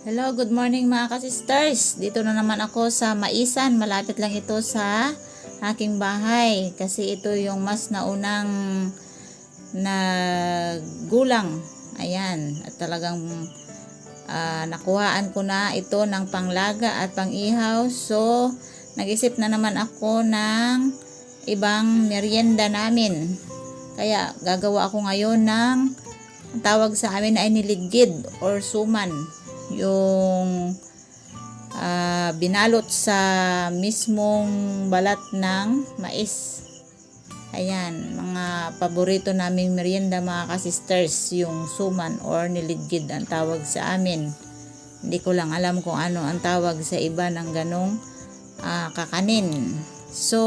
Hello, good morning mga kasisters. Dito na naman ako sa Maisan. Malapit lang ito sa aking bahay. Kasi ito yung mas naunang na gulang. Ayan. At talagang ah, nakuhaan ko na ito ng panglaga at pangihaw. So, nag-isip na naman ako ng ibang merienda namin. Kaya gagawa ako ngayon ng tawag sa amin ay niligid or suman. Yung ah, binalot sa mismong balat ng mais. Ayan, mga paborito naming merienda mga kasisters, yung suman or niligid ang tawag sa amin. Hindi ko lang alam kung ano ang tawag sa iba ng ganong ah, kakanin. So,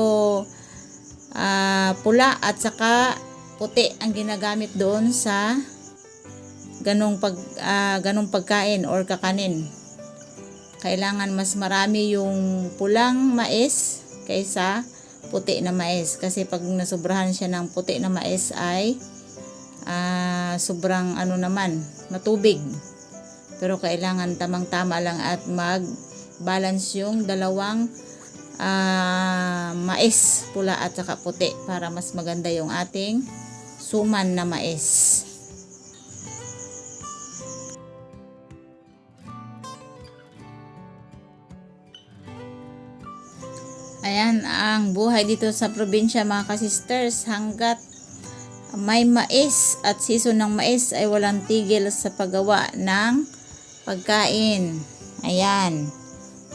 ah, pula at saka puti ang ginagamit doon sa ganong pag ah, ganong pagkain or kakanin. Kailangan mas marami yung pulang mais kaysa puti na mais kasi pag nasubrahan siya ng puti na mais ay ah, sobrang ano naman, matubig. Pero kailangan tamang-tama lang at mag-balance yung dalawang ah, mais, pula at saka puti para mas maganda yung ating suman na mais. Ayan ang buhay dito sa probinsya mga kasisters hanggat may mais at season ng mais ay walang tigil sa paggawa ng pagkain. Ayan.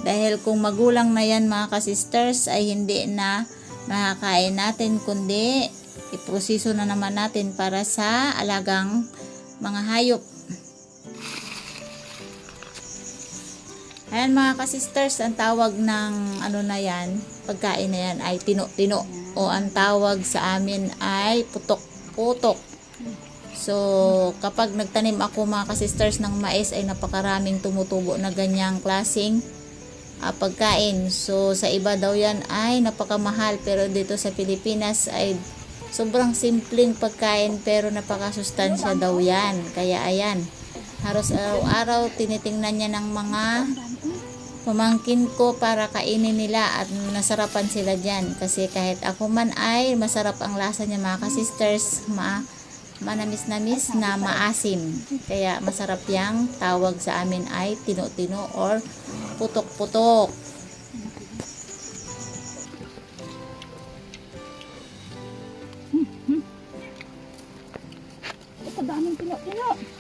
Dahil kung magulang na yan mga kasisters ay hindi na makakain natin kundi iproseso na naman natin para sa alagang mga hayop. Ayan mga kasisters, ang tawag ng ano na yan, pagkain na yan ay tino-tino. O ang tawag sa amin ay putok-putok. So, kapag nagtanim ako mga kasisters ng mais ay napakaraming tumutubo na ganyang klasing ah, pagkain. So, sa iba daw yan ay napakamahal pero dito sa Pilipinas ay sobrang simpleng pagkain pero napakasustansya daw yan. Kaya ayan, halos araw-araw tinitingnan niya ng mga pamangkin ko para kainin nila at nasarapan sila dyan. Kasi kahit ako man ay masarap ang lasa niya mga ka-sisters, ma manamis-namis na maasim. Kaya masarap yang tawag sa amin ay tino-tino or putok-putok. Ito daming pino-pino.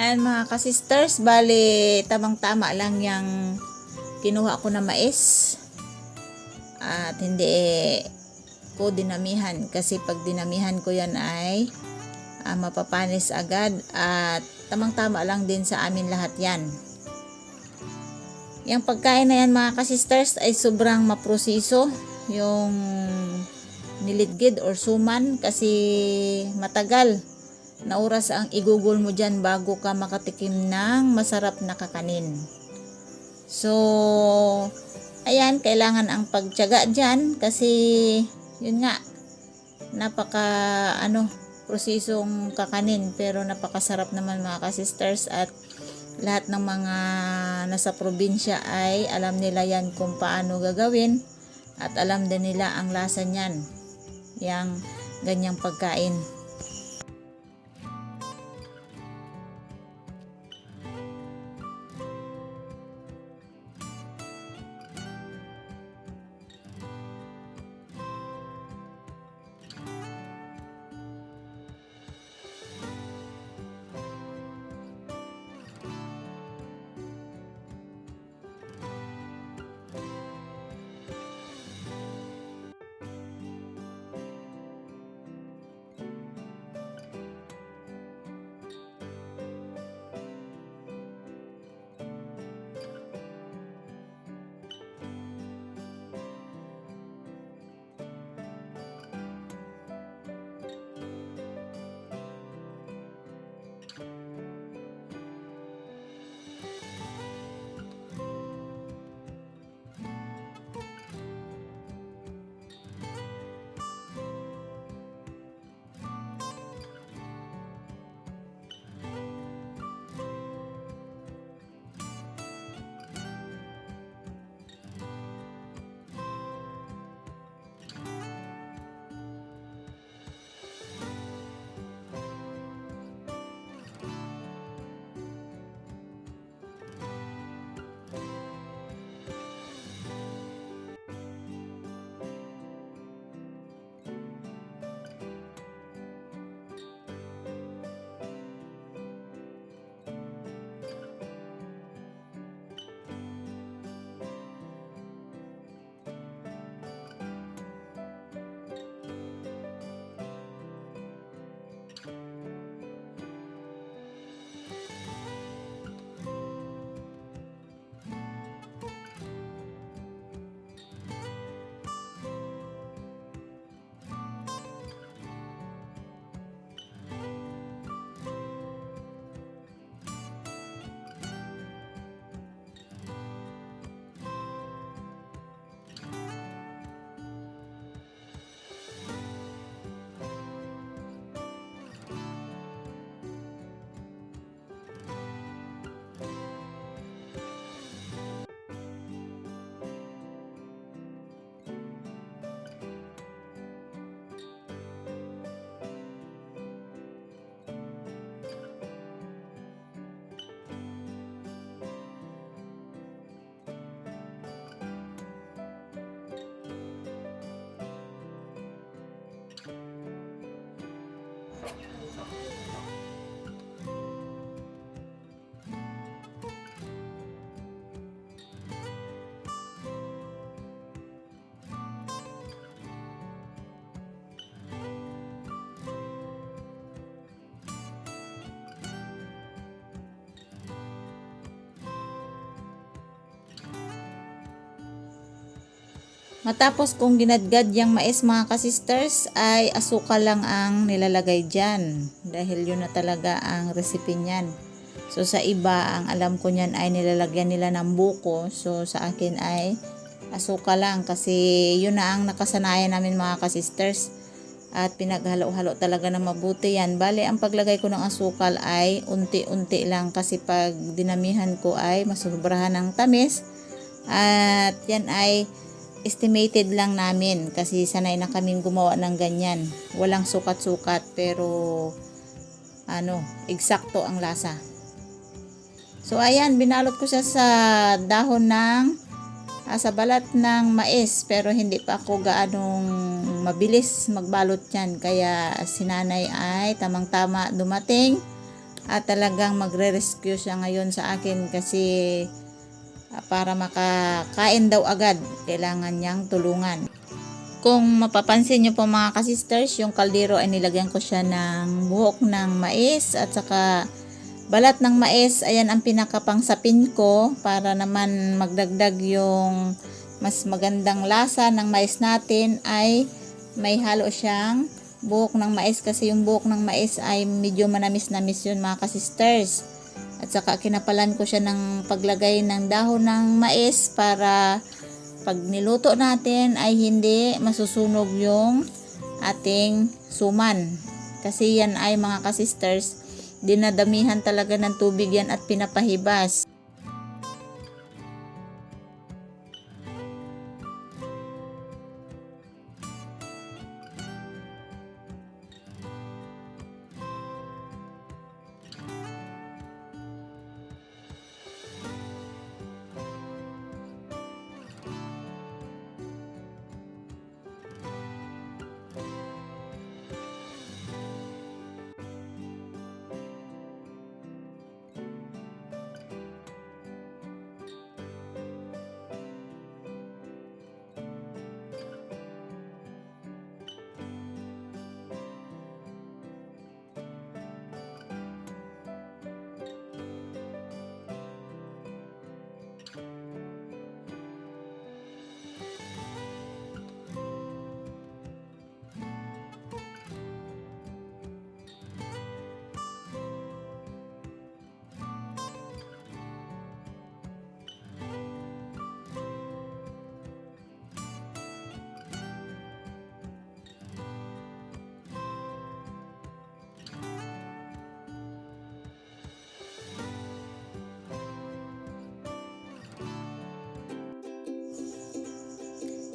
And mga kasisters, bali tamang-tama lang yung kinuha ko na mais. At hindi ko dinamihan kasi pag dinamihan ko yan ay ah, mapapanis agad at tamang-tama lang din sa amin lahat yan. Yung pagkain na yan mga kasisters ay sobrang maproseso yung nilidgid or suman kasi matagal na oras ang igugol mo dyan bago ka makatikim ng masarap na kakanin. So, ayan, kailangan ang pagtyaga dyan kasi yun nga, napaka ano, prosesong kakanin pero napakasarap naman mga kasisters at lahat ng mga nasa probinsya ay alam nila yan kung paano gagawin at alam din nila ang lasa niyan yang ganyang pagkain 感觉很好。Matapos kung ginadgad yung mais mga kasisters ay asukal lang ang nilalagay dyan dahil yun na talaga ang recipe niyan. So sa iba ang alam ko niyan ay nilalagyan nila ng buko so sa akin ay asukal lang kasi yun na ang nakasanayan namin mga kasisters at pinaghalo-halo talaga na mabuti yan. Bale, ang paglagay ko ng asukal ay unti-unti lang kasi pag dinamihan ko ay masubrahan ng tamis at yan ay estimated lang namin kasi sanay na kaming gumawa ng ganyan. Walang sukat-sukat pero ano, eksakto ang lasa. So ayan, binalot ko siya sa dahon ng ah, sa balat ng mais pero hindi pa ako gaanong mabilis magbalot yan kaya sinanay ay tamang-tama dumating at talagang magre-rescue siya ngayon sa akin kasi para makakain daw agad, kailangan niyang tulungan. Kung mapapansin niyo po mga kasisters, yung kaldero ay nilagyan ko siya ng buhok ng mais at saka balat ng mais. Ayan ang pinakapangsapin ko para naman magdagdag yung mas magandang lasa ng mais natin ay may halo siyang buhok ng mais kasi yung buhok ng mais ay medyo manamis-namis yun mga kasisters. At saka kinapalan ko siya ng paglagay ng dahon ng mais para pag niluto natin ay hindi masusunog yung ating suman. Kasi yan ay mga kasisters, dinadamihan talaga ng tubig yan at pinapahibas.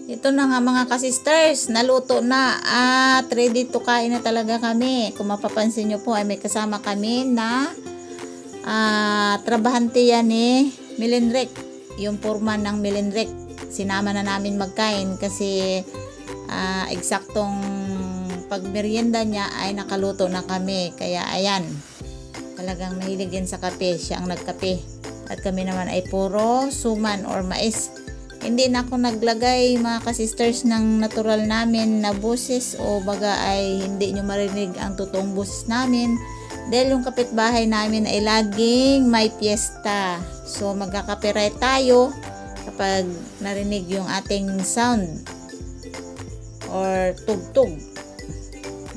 Ito na nga mga kasisters, naluto na at ready to kain na talaga kami. Kung mapapansin nyo po ay may kasama kami na ah, trabahante yan ni Milenrek. Yung foreman ng Milenrek. Sinama na namin magkain kasi ah, eksaktong pagmerienda niya ay nakaluto na kami. Kaya ayan, talagang mahilig yan sa kape. Siya ang nagkape. At kami naman ay puro suman or mais. Hindi na ako naglagay mga kasisters ng natural namin na boses o baga ay hindi nyo marinig ang totoong boses namin dahil yung kapitbahay namin ay laging may piyesta. So magkakapiright tayo kapag narinig yung ating sound or tugtog.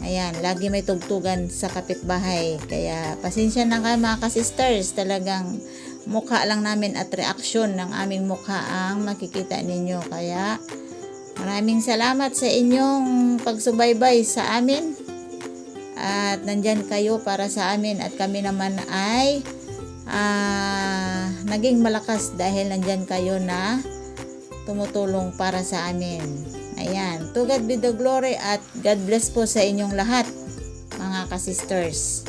Ayan, lagi may tugtugan sa kapitbahay. Kaya pasensya na kayo mga kasisters. Talagang mukha lang namin at reaksyon ng aming mukha ang makikita ninyo. Kaya maraming salamat sa inyong pagsubaybay sa amin. At nandyan kayo para sa amin at kami naman ay ah, naging malakas dahil nandyan kayo na tumutulong para sa amin. Ayan. To God be the glory at God bless po sa inyong lahat, mga kasisters.